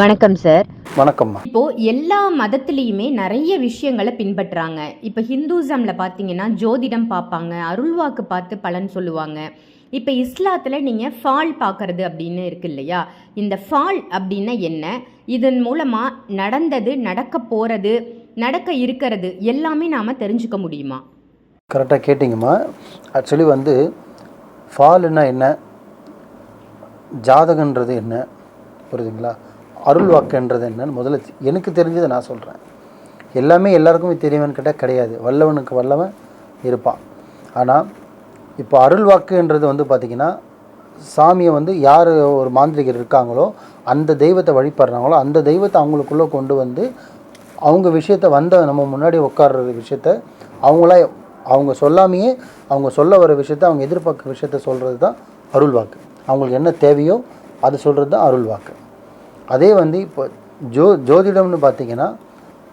வணக்கம் சார் வணக்கம்மா இப்போ எல்லா மதத்திலையுமே நிறைய விஷயங்களை பின்பற்றுறாங்க. இப்போ ஹிந்துசம்ல பார்த்தீங்கன்னா ஜோதிடம் பார்ப்பாங்க அருள்வாக்கு பார்த்து பலன் சொல்லுவாங்க. இப்போ இஸ்லாத்தில் நீங்கள் ஃபால் பார்க்கறது அப்படின்னு இருக்கு இல்லையா? இந்த ஃபால் அப்படின்னா என்ன? இதன் மூலமாக நடந்தது நடக்க போகிறது நடக்க இருக்கிறது எல்லாமே நாம் தெரிஞ்சுக்க முடியுமா? கரெக்டாக கேட்டிங்கம்மா. ஆக்சுவலி வந்து ஃபால்னா என்ன? ஜாதகன்றது என்ன? புரியுதுங்களா? அருள் வாக்குன்றது என்னன்னு முதல்ல எனக்கு தெரிஞ்சதை நான் சொல்கிறேன் எல்லாமே எல்லாருக்குமே தெரியுமான்னு கேட்டால் கிடையாது. வல்லவனுக்கு வல்லவன் இருப்பான். ஆனால் இப்போ அருள் வாக்குன்றது வந்து பார்த்திங்கன்னா சாமியை வந்து யார் ஒரு மாந்திரிகர் இருக்காங்களோ அந்த தெய்வத்தை வழிபடுறாங்களோ அந்த தெய்வத்தை அவங்களுக்குள்ளே கொண்டு வந்து அவங்க விஷயத்த வந்த நம்ம முன்னாடி உட்கார்ற விஷயத்த அவங்களா அவங்க சொல்லாமையே அவங்க சொல்ல வர விஷயத்த அவங்க எதிர்பார்க்குற விஷயத்த சொல்கிறது தான் அருள் வாக்கு அவங்களுக்கு என்ன தேவையோ அது சொல்கிறது தான் அருள் வாக்கு அதே வந்து இப்போ ஜோ ஜோதிடம்னு பார்த்தீங்கன்னா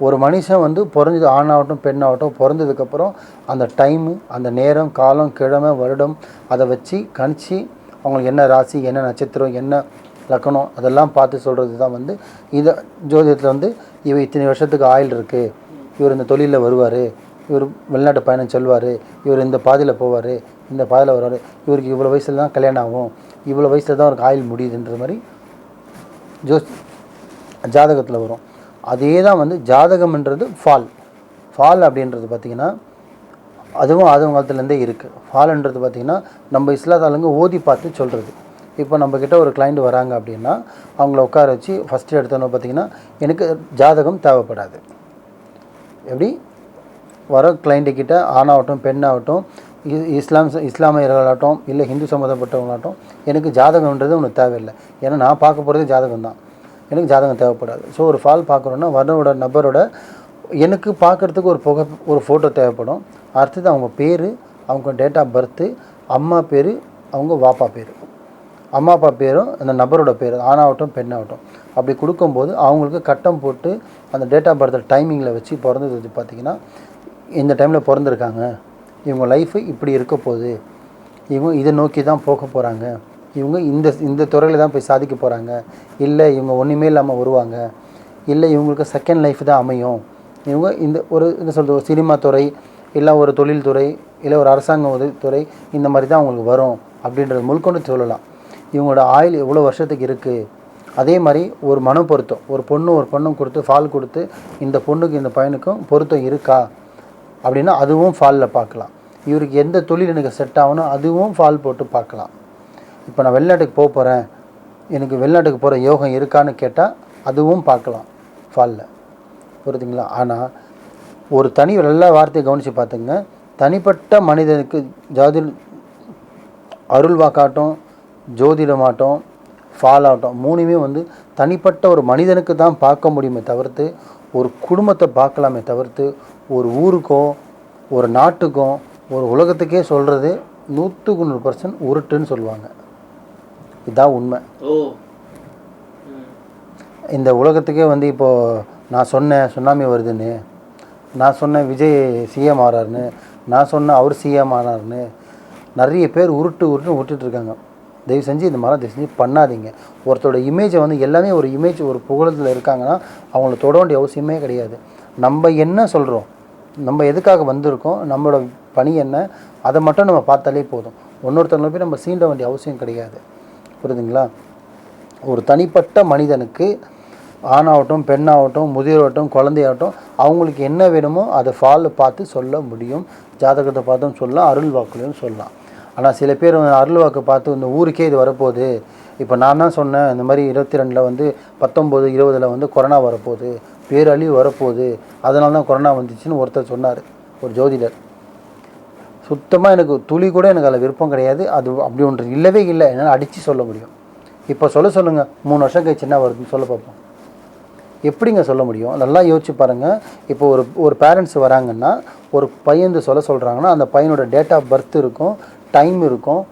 ஒரு மனுஷன் வந்து பிறந்தது ஆணாகட்டும் பெண்ணாகட்டும் பிறந்ததுக்கப்புறம் அந்த டைமு அந்த நேரம் காலம் கிழமை வருடம் அதை வச்சு கணிச்சு அவங்களுக்கு என்ன ராசி என்ன நட்சத்திரம் என்ன லக்கணம் அதெல்லாம் பார்த்து சொல்கிறது தான் வந்து இதை ஜோதிடத்தில் வந்து இவர் இத்தனை வருஷத்துக்கு ஆயில் இருக்குது இவர் இந்த தொழிலில் வருவார் இவர் வெளிநாட்டு பயணம் செல்வார் இவர் இந்த பாதையில் போவார் இந்த பாதையில் வருவார் இவருக்கு இவ்வளோ வயசில் தான் கல்யாணம் ஆகும் இவ்வளோ வயசில் தான் அவருக்கு ஆயில் முடியுதுன்ற மாதிரி ஜோஸ் ஜாதகத்தில் வரும். அதே தான் வந்து ஜாதகம்ன்றது ஃபால் ஃபால் அப்படின்றது பார்த்திங்கன்னா அதுவும் ஆதவ காலத்துலேருந்தே இருக்குது ஃபால்ன்றது பார்த்திங்கன்னா நம்ம இஸ்லாத்தாளுங்க ஓதி பார்த்து சொல்கிறது இப்போ நம்மக்கிட்ட ஒரு கிளைண்ட் வராங்க அப்படின்னா அவங்கள உட்கார வச்சு ஃபஸ்ட்டு எடுத்தோன்னு பார்த்திங்கன்னா எனக்கு ஜாதகம் தேவைப்படாது. எப்படி? வர கிளைண்ட்டுக்கிட்ட ஆணாகட்டும் பெண்ணாகட்டும் இஸ்லாம் இஸ்லாமியர்களாகட்டும் இல்லை ஹிந்து சம்மந்தப்பட்டவங்களாகட்டும் எனக்கு ஜாதகம்ன்றது ஒன்று தேவையில்லை. ஏன்னா நான் பார்க்க போகிறது ஜாதகம் தான். எனக்கு ஜாதகம் தேவைப்படாது. ஸோ ஒரு ஃபால் பார்க்குறோன்னா வரனோட நபரோட எனக்கு பார்க்குறதுக்கு ஒரு புகை ஒரு ஃபோட்டோ தேவைப்படும். அடுத்தது அவங்க பேர் அவங்க டேட் ஆஃப் பர்த்து அம்மா பேர் அவங்க வாப்பா பேர். அம்மா அப்பா பேரும் அந்த நபரோட பேர் ஆணாகட்டும் பெண்ணாகட்டும். அப்படி கொடுக்கும்போது அவங்களுக்கு கட்டம் போட்டு அந்த டேட் ஆஃப் பர்த் டைமிங்கில் வச்சு பிறந்தது பார்த்திங்கன்னா பார்த்தீங்கன்னா இந்த டைமில் பிறந்திருக்காங்க. இவங்க லைஃபு இப்படி இருக்க போகுது. இவங்க இதை நோக்கி தான் போக போகிறாங்க இவங்க இந்த இந்த துறையில் தான் போய் சாதிக்க போகிறாங்க இல்லை இவங்க ஒன்றுமே இல்லாமல் வருவாங்க. இல்லை இவங்களுக்கு செகண்ட் லைஃப் தான் அமையும். இவங்க இந்த ஒரு என்ன சொல்கிறது ஒரு சினிமா துறை இல்லை ஒரு தொழில்துறை இல்லை ஒரு அரசாங்க உதவி துறை இந்த மாதிரி தான் அவங்களுக்கு வரும் அப்படின்றது முழுக்கொண்டு சொல்லலாம். இவங்களோட ஆயுள் எவ்வளோ வருஷத்துக்கு இருக்குது அதே மாதிரி ஒரு மன பொருத்தம் ஒரு பொண்ணு ஒரு பொண்ணும் கொடுத்து ஃபால் கொடுத்து இந்த பொண்ணுக்கு இந்த பையனுக்கும் பொருத்தம் இருக்கா? அப்படின்னா அதுவும் ஃபாலில் பார்க்கலாம். இவருக்கு எந்த தொழில் எனக்கு செட் ஆகணும் அதுவும் ஃபால் போட்டு பார்க்கலாம். இப்போ நான் வெளிநாட்டுக்கு போக போகிறேன் எனக்கு வெளிநாட்டுக்கு போகிற யோகம் இருக்கான்னு கேட்டால் அதுவும் பார்க்கலாம் ஃபாலில் புரியுதுங்களா? ஆனால் ஒரு தனி நல்ல வார்த்தையை கவனித்து பார்த்துங்க. தனிப்பட்ட மனிதனுக்கு ஜாதி அருள் வாக்காட்டும் ஜோதிடமாட்டம் ஃபால் ஆகட்டும் மூணுமே வந்து தனிப்பட்ட ஒரு மனிதனுக்கு தான் பார்க்க முடியுமே தவிர்த்து ஒரு குடும்பத்தை பார்க்கலாமே தவிர்த்து ஒரு ஊருக்கோ ஒரு நாட்டுக்கோ ஒரு உலகத்துக்கே சொல்கிறது நூற்றுக்கு நூறு பர்சன்ட் உருட்டுன்னு சொல்லுவாங்க. இதுதான் உண்மை. இந்த உலகத்துக்கே வந்து இப்போது நான் சொன்னேன் சுனாமி வருதுன்னு நான் சொன்னேன் விஜய் சிஎம் ஆறாருன்னு நான் சொன்னேன் அவர் சிஎம் ஆனார்னு நிறைய பேர் உருட்டு உருட்டு விட்டுட்டு இருக்காங்க. தயவு செஞ்சு இந்த மாதிரிலாம் தயவு செஞ்சு பண்ணாதீங்க. ஒருத்தரோட இமேஜை வந்து எல்லாமே ஒரு இமேஜ் ஒரு புகழத்தில் இருக்காங்கன்னா அவங்கள தொட வேண்டிய அவசியமே கிடையாது. நம்ம என்ன சொல்கிறோம் நம்ம எதுக்காக வந்திருக்கோம்? நம்மளோட பணி என்ன? அதை மட்டும் நம்ம பார்த்தாலே போதும். இன்னொருத்தவங்களை போய் நம்ம சீண்ட வேண்டிய அவசியம் கிடையாது. புரியுதுங்களா? ஒரு தனிப்பட்ட மனிதனுக்கு ஆணாகட்டும் பெண்ணாகட்டும் முதியோராகட்டும் குழந்தையாகட்டும் அவங்களுக்கு என்ன வேணுமோ அதை ஃபாலோ பார்த்து சொல்ல முடியும். ஜாதகத்தை பார்த்தும் சொல்லலாம் அருள் வாக்குலையும் சொல்லலாம். ஆனால் சில பேர் வந்து பார்த்து இந்த ஊருக்கே இது வரப்போகுது. இப்போ நான் தான் சொன்னேன் இந்த மாதிரி இருபத்தி ரெண்டில் வந்து பத்தொம்போது இருபதில் வந்து கொரோனா வரப்போகுது பேரழிவு வரப்போகுது. அதனால தான் கொரோனா வந்துச்சுன்னு ஒருத்தர் சொன்னார் ஒரு ஜோதிடர். சுத்தமாக எனக்கு துளி கூட எனக்கு அதில் விருப்பம் கிடையாது அது அப்படி ஒன்று இல்லவே இல்லை என்னால் அடித்து சொல்ல முடியும். இப்போ சொல்ல சொல்லுங்கள் மூணு வருஷம் கழிச்சு என்ன வருதுன்னு சொல்ல பார்ப்போம். எப்படிங்க சொல்ல முடியும்? நல்லா யோசிச்சு பாருங்கள் இப்போ ஒரு ஒரு பேரண்ட்ஸ் வராங்கன்னா ஒரு பையன் சொல்ல சொல்கிறாங்கன்னா அந்த பையனோட டேட் ஆஃப் பர்த் இருக்கும் டைம் இருக்கும்.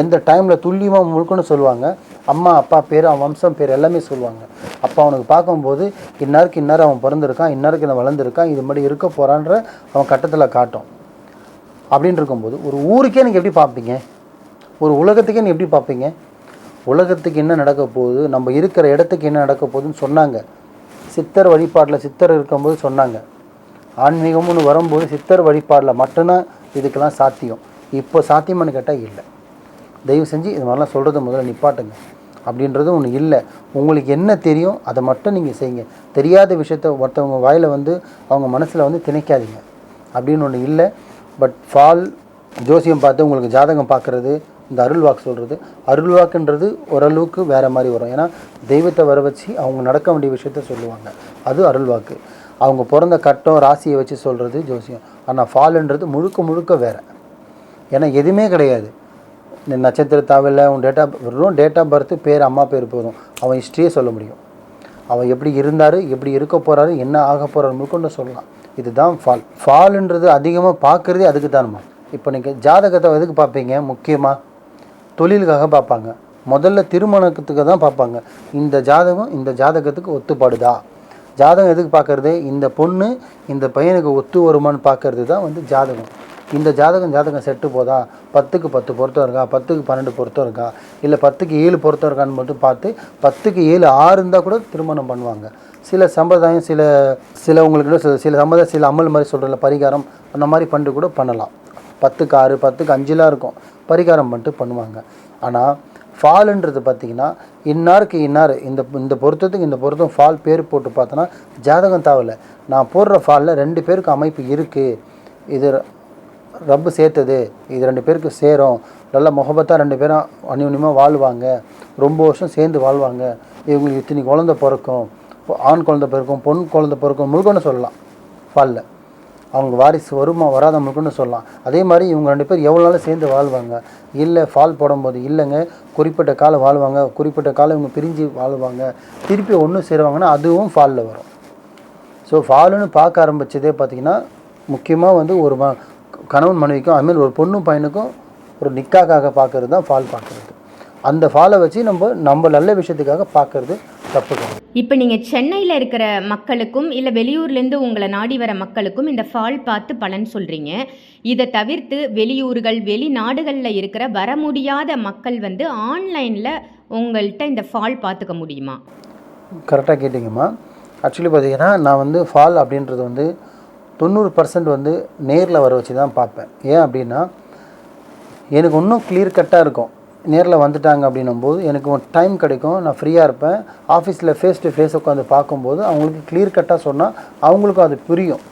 எந்த டைமில் துல்லியமாக முழுக்கன்னு சொல்லுவாங்க. அம்மா அப்பா பேர் அவன் வம்சம் பேர் எல்லாமே சொல்லுவாங்க. அப்போ அவனுக்கு பார்க்கும்போது இன்னாருக்கு இன்னார் அவன் பிறந்திருக்கான் இன்னாருக்கு இவன் வளர்ந்துருக்கான் இது மாதிரி இருக்க போகிறான்ற அவன் கட்டத்தில் காட்டும். அப்படின்னு இருக்கும்போது ஒரு ஊருக்கே நீங்கள் எப்படி பார்ப்பீங்க? ஒரு உலகத்துக்கே நீ எப்படி பார்ப்பீங்க? உலகத்துக்கு என்ன நடக்க போகுது? நம்ம இருக்கிற இடத்துக்கு என்ன நடக்க போகுதுன்னு சொன்னாங்க. சித்தர் வழிபாட்டில் சித்தர் இருக்கும்போது சொன்னாங்க. ஆன்மீகம்னு வரும்போது சித்தர் வழிபாடில் மட்டும்தான் இதுக்கெல்லாம் சாத்தியம். இப்போ சாத்தியமானு கேட்டால் இல்லை. தயவு செஞ்சு இது மாதிரிலாம் சொல்கிறத முதல்ல நிப்பாட்டுங்க. அப்படின்றது ஒன்று இல்லை. உங்களுக்கு என்ன தெரியும் அதை மட்டும் நீங்கள் செய்யுங்க. தெரியாத விஷயத்த ஒருத்தவங்க வாயில் வந்து அவங்க மனசில் வந்து திணிக்காதீங்க. அப்படின்னு ஒன்று இல்லை. பட் ஃபால் ஜோசியம் பார்த்து உங்களுக்கு ஜாதகம் பார்க்குறது இந்த அருள்வாக்கு சொல்கிறது அருள்வாக்குன்றது ஓரளவுக்கு வேறு மாதிரி வரும். ஏன்னா தெய்வத்தை வர வச்சு அவங்க நடக்க வேண்டிய விஷயத்த சொல்லுவாங்க. அது அருள்வாக்கு அவங்க பிறந்த கட்டம் ராசியை வச்சு சொல்கிறது ஜோசியம். ஆனால் ஃபால்ன்றது முழுக்க முழுக்க வேறு. ஏன்னா எதுவுமே கிடையாது. இந்த நட்சத்திர தாவில் உன் டேட்டா வெறும் டேட் ஆஃப் பர்த் பேர் அம்மா பேர் போதும். அவன் ஹிஸ்ட்ரியே சொல்ல முடியும். அவன் எப்படி இருந்தார் எப்படி இருக்க போகிறாரு என்ன ஆக போகிறாரு முழுக்கொண்டு சொல்லலாம். இதுதான் ஃபால் ஃபால்ன்றது அதிகமாக பார்க்குறதே அதுக்கு தானுமா இப்போ நீங்கள் ஜாதகத்தை எதுக்கு பார்ப்பீங்க? முக்கியமாக தொழிலுக்காக பார்ப்பாங்க. முதல்ல திருமணத்துக்கு தான் பார்ப்பாங்க. இந்த ஜாதகம் இந்த ஜாதகத்துக்கு ஒத்துப்படுதா? ஜாதகம் எதுக்கு பார்க்கறது? இந்த பொண்ணு இந்த பையனுக்கு ஒத்து வருமான்னு பார்க்கறது தான் வந்து ஜாதகம். இந்த ஜாதகம் ஜாதகம் செட்டு போதா? பத்துக்கு பத்து பொருத்தம் இருக்கா? பத்துக்கு பன்னெண்டு பொருத்தம் இருக்கா? இல்லை பத்துக்கு ஏழு பொருத்தம் இருக்கான்னு மட்டும் பார்த்து பத்துக்கு ஏழு ஆறு இருந்தால் கூட திருமணம் பண்ணுவாங்க. சில சம்பிரதாயம் சில சில உங்களுக்கு சில சில சம்பிரதாயம் சில அமல் மாதிரி சொல்கிறல பரிகாரம் அந்த மாதிரி பண்ணிட்டு கூட பண்ணலாம். பத்துக்கு ஆறு பத்துக்கு அஞ்சுலாம் இருக்கும். பரிகாரம் பண்ணிட்டு பண்ணுவாங்க. ஆனால் ஃபால்ன்றது பார்த்திங்கன்னா இன்னாருக்கு இன்னார் இந்த இந்த பொருத்தத்துக்கு இந்த பொருத்தம் ஃபால் பேர் போட்டு பார்த்தோன்னா ஜாதகம் தேவையில்ல நான் போடுற ஃபாலில் ரெண்டு பேருக்கு அமைப்பு இருக்குது இது ரப்பு சேர்த்தது. இது ரெண்டு பேருக்கு சேரும். நல்ல முகபத்தாக ரெண்டு பேரும் அந்யோன்யமாக வாழ்வாங்க. ரொம்ப வருஷம் சேர்ந்து வாழ்வாங்க. இவங்களுக்கு இத்தனை குழந்த பிறக்கும். ஆண் குழந்தை பிறக்கும் பொன் குழந்தை பிறக்கும் முழுக்கன்னு சொல்லலாம். ஃபாலில் அவங்க வாரிசு வருமா வராத முழுக்கன்னு சொல்லலாம். அதே மாதிரி இவங்க ரெண்டு பேர் எவ்வளோ நாளும் சேர்ந்து வாழ்வாங்க? இல்லை ஃபால் போடும்போது இல்லைங்க. குறிப்பிட்ட காலம் வாழ்வாங்க. குறிப்பிட்ட காலம் இவங்க பிரிஞ்சு வாழ்வாங்க. திருப்பி ஒன்று சேருவாங்கன்னா அதுவும் ஃபாலில் வரும். ஸோ ஃபாலுன்னு பார்க்க ஆரம்பித்ததே பார்த்திங்கன்னா முக்கியமாக வந்து ஒரு ம கணவன் மனைவிக்கும் அதுமாதிரி ஒரு பொண்ணும் பையனுக்கும் ஒரு நிக்காக்காக பார்க்கறது தான் ஃபால் பார்க்குறது. அந்த ஃபாலை வச்சு நம்ம நம்ம நல்ல விஷயத்துக்காக பார்க்கறது தப்பு கிடையாது. இப்போ நீங்கள் சென்னையில் இருக்கிற மக்களுக்கும் இல்லை வெளியூர்லேருந்து உங்களை நாடி வர மக்களுக்கும் இந்த ஃபால் பார்த்து பலன் சொல்கிறீங்க இதை தவிர்த்து வெளியூர்கள் வெளிநாடுகளில் இருக்கிற வர முடியாத மக்கள் வந்து ஆன்லைனில் உங்கள்கிட்ட இந்த ஃபால் பார்த்துக்க முடியுமா? கரெக்டாக கேட்டிங்கம்மா. ஆக்சுவலி பார்த்தீங்கன்னா நான் வந்து ஃபால் அப்படின்றது வந்து தொண்ணூறு பர்சன்ட் வந்து நேரில் வர வச்சு தான் பார்ப்பேன். ஏன் அப்படின்னா எனக்கு இன்னும் கிளியர் கட்டாக இருக்கும். நேரில் வந்துட்டாங்க அப்படின்னும் போது எனக்கு டைம் கிடைக்கும். நான் ஃப்ரீயாக இருப்பேன். ஆஃபீஸில் ஃபேஸ் டு ஃபேஸ் உட்காந்து பார்க்கும்போது அவங்களுக்கு கிளியர் கட்டாக சொன்னால் அவங்களுக்கும் அது புரியும்.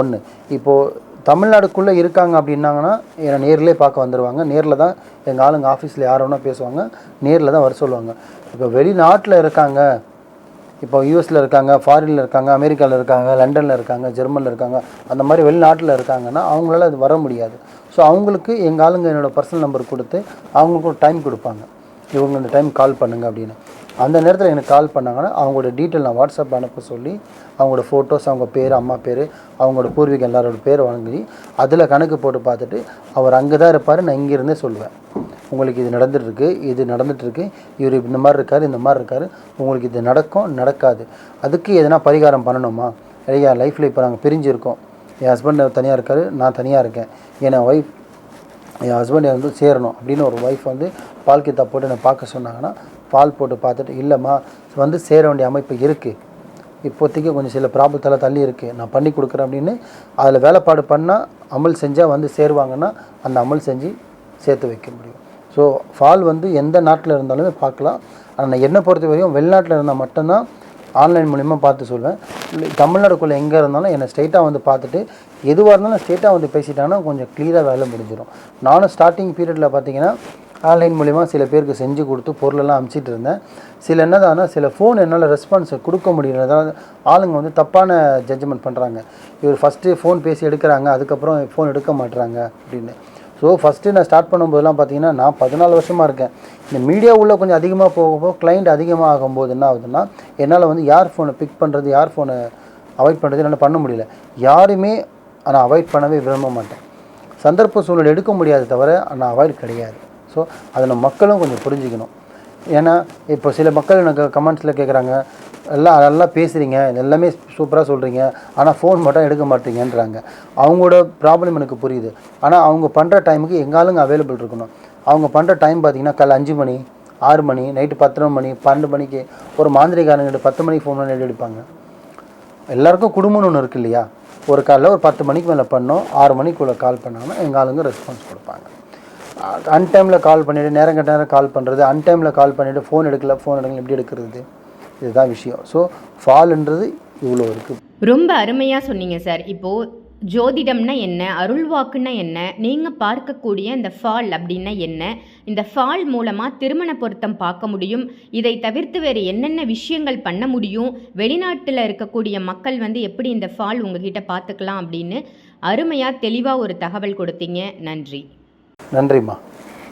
ஒன்று இப்போது தமிழ்நாடுக்குள்ளே இருக்காங்க அப்படின்னாங்கன்னா என்னை நேரிலே பார்க்க வந்துடுவாங்க நேரில் தான் எங்கள் ஆளுங்க ஆஃபீஸில் யார் பேசுவாங்க. நேரில் தான் வர சொல்லுவாங்க. இப்போ வெளிநாட்டில் இருக்காங்க இப்போ யூஎஸில் இருக்காங்க ஃபாரினில் இருக்காங்க அமெரிக்காவில் இருக்காங்க லண்டனில் இருக்காங்க ஜெர்மனில் இருக்காங்க அந்த மாதிரி வெளிநாட்டில் இருக்காங்கன்னா அவங்களால அது வர முடியாது. ஸோ அவங்களுக்கு எங்கள் ஆளுங்க என்னோடய பர்சனல் நம்பர் கொடுத்து அவங்களுக்கு ஒரு டைம் கொடுப்பாங்க. இவங்க இந்த டைம் கால் பண்ணுங்க அப்படின்னு. அந்த நேரத்தில் எனக்கு கால் பண்ணாங்கன்னா அவங்களோட டீட்டெயில் நான் வாட்ஸ்அப் அனுப்ப சொல்லி அவங்களோட ஃபோட்டோஸ் அவங்க பேர் அம்மா பேர் அவங்களோட பூர்வீகம் எல்லாரோட பேர் வாங்கி அதில் கணக்கு போட்டு பார்த்துட்டு அவர் அங்கே தான் இருப்பார் நான் இங்கேருந்தே சொல்லுவேன் உங்களுக்கு இது நடந்துட்டுருக்கு இது நடந்துகிட்ருக்கு இவர் இந்த மாதிரி இருக்கார் இந்த மாதிரி இருக்கார் உங்களுக்கு இது நடக்கும் நடக்காது. அதுக்கு எதனா பரிகாரம் பண்ணணுமா? ஐயா லைஃப்பில் இப்போ நாங்கள் பிரிஞ்சிருக்கோம். என் ஹஸ்பண்ட் தனியாக இருக்கார் நான் தனியாக இருக்கேன். என் ஒய்ஃப் என் ஹஸ்பண்ட் வந்து சேரணும் அப்படின்னு ஒரு ஒய்ஃப் வந்து பால் கித்தா போட்டு என்னை பார்க்க சொன்னாங்கன்னா பால் போட்டு பார்த்துட்டு இல்லைம்மா வந்து சேர வேண்டிய அமைப்பு இருக்குது இப்போதைக்கு கொஞ்சம் சில ப்ராப்ளத்தெல்லாம் தள்ளி இருக்குது நான் பண்ணி கொடுக்குறேன் அப்படின்னு அதில் வேலைப்பாடு பண்ணால் அமல் செஞ்சால் வந்து சேருவாங்கன்னா அந்த அமல் செஞ்சு சேர்த்து வைக்க முடியும். ஸோ ஃபால் வந்து எந்த நாட்டில் இருந்தாலுமே பார்க்கலாம். ஆனால் என்னை பொறுத்த வரையும் வெளிநாட்டில் இருந்தால் மட்டும்தான் ஆன்லைன் மூலிமா பார்த்து சொல்வேன். தமிழ்நாடுக்குள்ளே எங்கே இருந்தாலும் என்னை ஸ்ட்ரெயிட்டாக வந்து பார்த்துட்டு எதுவாக இருந்தாலும் ஸ்ட்ரெயிட்டாக வந்து பேசிட்டாங்கன்னா கொஞ்சம் க்ளியராக வேலை முடிஞ்சிடும் நானும் ஸ்டார்டிங் பீரியடில் பார்த்தீங்கன்னா ஆன்லைன் மூலிமா சில பேருக்கு செஞ்சு கொடுத்து பொருளெல்லாம் அமுச்சிட்டு இருந்தேன். சில என்னதானா சில ஃபோன் என்னால் ரெஸ்பான்ஸ் கொடுக்க முடியல. அதாவது ஆளுங்க வந்து தப்பான ஜட்ஜ்மெண்ட் பண்ணுறாங்க இவர் ஃபஸ்ட்டு ஃபோன் பேசி எடுக்கிறாங்க அதுக்கப்புறம் ஃபோன் எடுக்க மாட்டுறாங்க அப்படின்னு. ஸோ ஃபஸ்ட்டு நான் ஸ்டார்ட் பண்ணும்போதெல்லாம் பார்த்தீங்கன்னா நான் பதினாலு வருஷமாக இருக்கேன். இந்த மீடியா உள்ளே கொஞ்சம் அதிகமாக போகும்போது கிளைண்ட் அதிகமாக ஆகும்போது என்ன ஆகுதுன்னா என்னால் வந்து யார் ஃபோனை பிக் பண்ணுறது யார் ஃபோனை அவாய்ட் பண்ணுறது என்னால் பண்ண முடியல. யாருமே நான் அவாய்ட் பண்ணவே விரும்ப மாட்டேன். சந்தர்ப்ப சூழ்நிலை எடுக்க முடியாது தவிர நான் அவாய்ட் கிடையாது. ஸோ அதை நம்ம மக்களும் கொஞ்சம் புரிஞ்சுக்கணும். ஏன்னா இப்போ சில மக்கள் எனக்கு கமெண்ட்ஸில் கேட்குறாங்க எல்லாம் நல்லா பேசுகிறீங்க எல்லாமே சூப்பராக சொல்கிறீங்க ஆனால் ஃபோன் மட்டும் எடுக்க மாட்டீங்கன்றாங்க. அவங்களோட ப்ராப்ளம் எனக்கு புரியுது. ஆனால் அவங்க பண்ணுற டைமுக்கு எங்காலுங்க அவைலபிள் இருக்கணும்? அவங்க பண்ணுற டைம் பார்த்தீங்கன்னா காலை அஞ்சு மணி ஆறு மணி நைட்டு பத்தரை மணி பன்னெண்டு மணிக்கு ஒரு மாந்திரிகாரங்கிட்ட பத்து மணிக்கு ஃபோன் பண்ணி எடுப்பாங்க எல்லாருக்கும் குடும்பம்னு ஒன்று இருக்கு இல்லையா? ஒரு காலில் ஒரு பத்து மணிக்கு மேலே பண்ணோம் ஆறு மணிக்குள்ளே கால் பண்ணாமல் எங்கள் ஆளுங்க ரெஸ்பான்ஸ் கொடுப்பாங்க. அன்டைமில் கால் பண்ணிவிட்டு நேரம் கட்ட நேரம் கால் பண்ணுறது அன்டைமில் கால் பண்ணிவிட்டு ஃபோன் எடுக்கல ஃபோன் எடுக்கல எப்படி எடுக்கிறது? இதுதான் விஷயம். ஸோ ஃபால்ன்றது இவ்வளோ இருக்குது ரொம்ப அருமையாக சொன்னீங்க சார் இப்போது ஜோதிடம்னா என்ன அருள்வாக்குன்னா என்ன நீங்கள் பார்க்கக்கூடிய இந்த ஃபால் அப்படின்னா என்ன இந்த ஃபால் மூலமாக திருமண பொருத்தம் பார்க்க முடியும் இதை தவிர்த்து வேறு என்னென்ன விஷயங்கள் பண்ண முடியும் வெளிநாட்டில் இருக்கக்கூடிய மக்கள் வந்து எப்படி இந்த ஃபால் உங்ககிட்ட பார்த்துக்கலாம் அப்படின்னு அருமையாக தெளிவாக ஒரு தகவல் கொடுத்தீங்க. நன்றி. நன்றிம்மா.